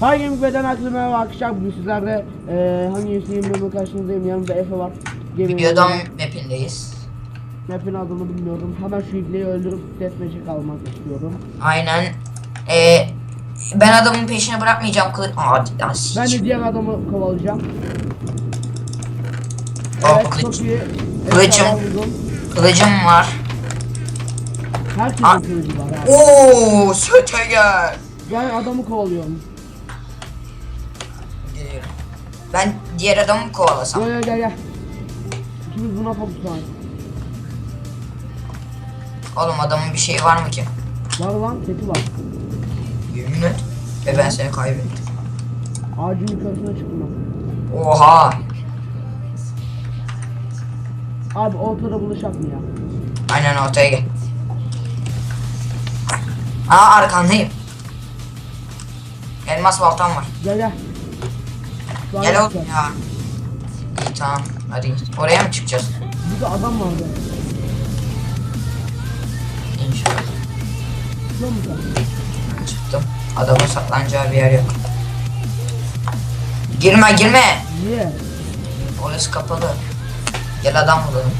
Hay Gaming B'den herkese merhaba arkadaşlar. Bugün sizlerle eee hangi üyesiyim bilmiyorum karşınızdayım. Yanımda Efe var. Gaming Videodan mapindeyiz. Map'in adını bilmiyorum. Hemen şu ibneyi öldürüp deathmatch'e kalmak istiyorum. Aynen. Ee, ben adamın peşine bırakmayacağım. Kılıç... Aa, cidden Ben de diğer adamı kovalayacağım. Aa, Evet kılıç. çok iyi. Kılıcım. Kılıcım var. Herkesin kılıcı var abi. Oo, söte gel. Ben adamı kovalıyorum. Ben diğer adamı mı kovalasam? Gel gel gel gel. İkimiz buna fokuslanalım. Oğlum adamın bir şeyi var mı ki? Var lan seti var. Yemin et. Ve ben seni kaybettim. Ağacın yukarısına çıktım ben. Oha. Abi ortada buluşak mı ya? Aynen ortaya gel. Aa arkandayım. Elmas baltam var. Gel gel. Gel oğlum ya. İyi tamam. Hadi git. Oraya mı çıkacağız? Burada adam vardı. İnşallah. Sen? Çıktım. Adamın saklanacağı bir yer yok. Girme girme. Niye? Orası kapalı. Gel adam bulalım.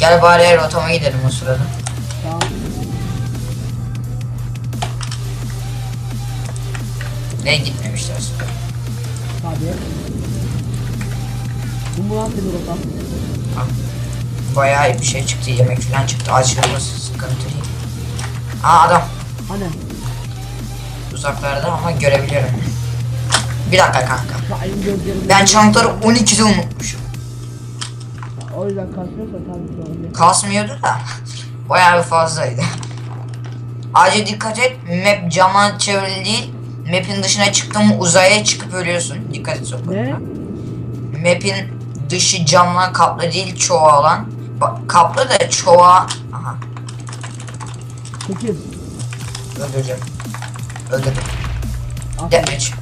Gel bari rotama gidelim o sırada. Tamam. Ne gitmemişler. Tabii. Bu mu lan senin rotan? Tamam. Bayağı bir şey çıktı. Yemek falan çıktı. Açlığımız sıkıntı değil. Aa adam. Hani? Uzaklarda ama görebiliyorum. Bir dakika kanka. Ben çantaları 12'de unutmuşum. O yüzden kasmıyorsa tabii. Kasmıyordu da bayağı bir fazlaydı. Ayrıca dikkat et map cama çevrili değil. Map'in dışına çıktın mı uzaya çıkıp ölüyorsun. Dikkat et sokak. Ne? Map'in dışı camla kaplı değil çoğu alan. Bak kaplı da çoğu Aha 8. öldüreceğim. Öldürdüm. At. Demeç.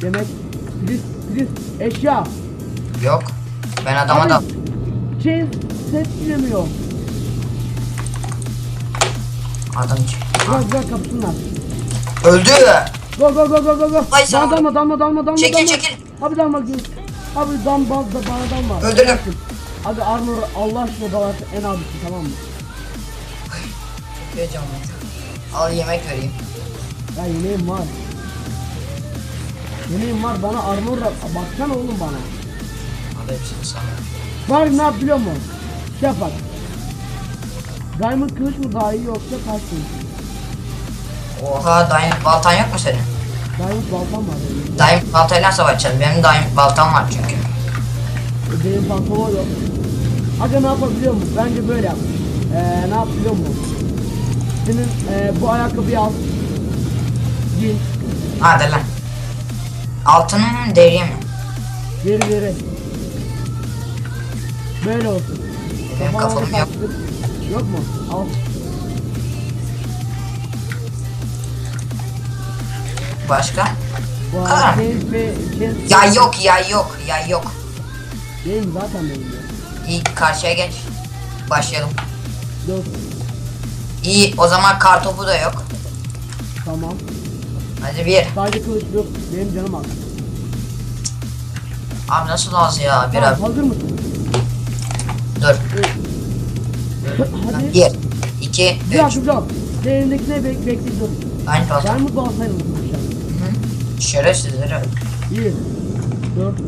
Demek. Priz, priz, eşya. Yok. Ben adama da... Şey, ses dinlemiyor. Adam Bırak bırak kapısınlar. Öldü. Go go go go go go. Ay sana Dalma dalma dalma dalma Çekil, dalma. çekil. Abi dalma gül. Abi dam baz da bana dalma. Öldürdüm. Abi armor Allah aşkına dalarsa en abisi tamam mı? Heyecanlı. Al yemek vereyim. Ya yemeğim var. Yemeğim var bana armor da baksana oğlum bana. Al hepsini sana. Var ne yap biliyor musun? Şey yapar. Diamond kılıç mı daha iyi yoksa taş kılıç mı? Oha diamond baltan yok mu senin? Diamond baltam var benim. Diamond baltayla savaşacağız. Benim diamond baltam var çünkü. Benim pantolon yok. Aga ne yapabiliyor musun? Bence böyle yap. Ee, ne yap biliyor musun? Senin e, bu ayakkabıyı al. Giy. Hadi lan. Altını mı deriye mi? Geri geri. Böyle olsun. Benim kafam yok. Yok mu? Al. Başka? Bu şey, şey, şey, Ya yok ya yok ya yok. Benim zaten benim. İyi karşıya geç. Başlayalım. Yok. İyi o zaman kartopu da yok. Tamam. Hadi bir. Sadece kılıç yok. Benim canım az. Abi nasıl az ya bir Tamam, abi. hazır mısın? Dur. Hadi. Bir. iki, Bir dakika üç. bir dakika. Sen elindekine bek bekle dur. Aynı balta. Ben mutlu alsaydım konuşacağım. Hı. Şerefsizler öyle. Bir. Dört.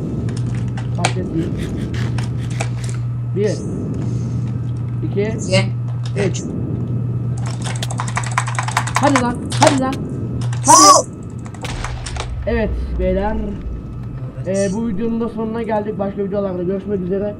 Başlat bir. Bir. İki. İki. Üç. Hadi lan. Hadi lan. Hadi. Evet beyler. Ee, bu videonun da sonuna geldik. Başka videolarda görüşmek üzere.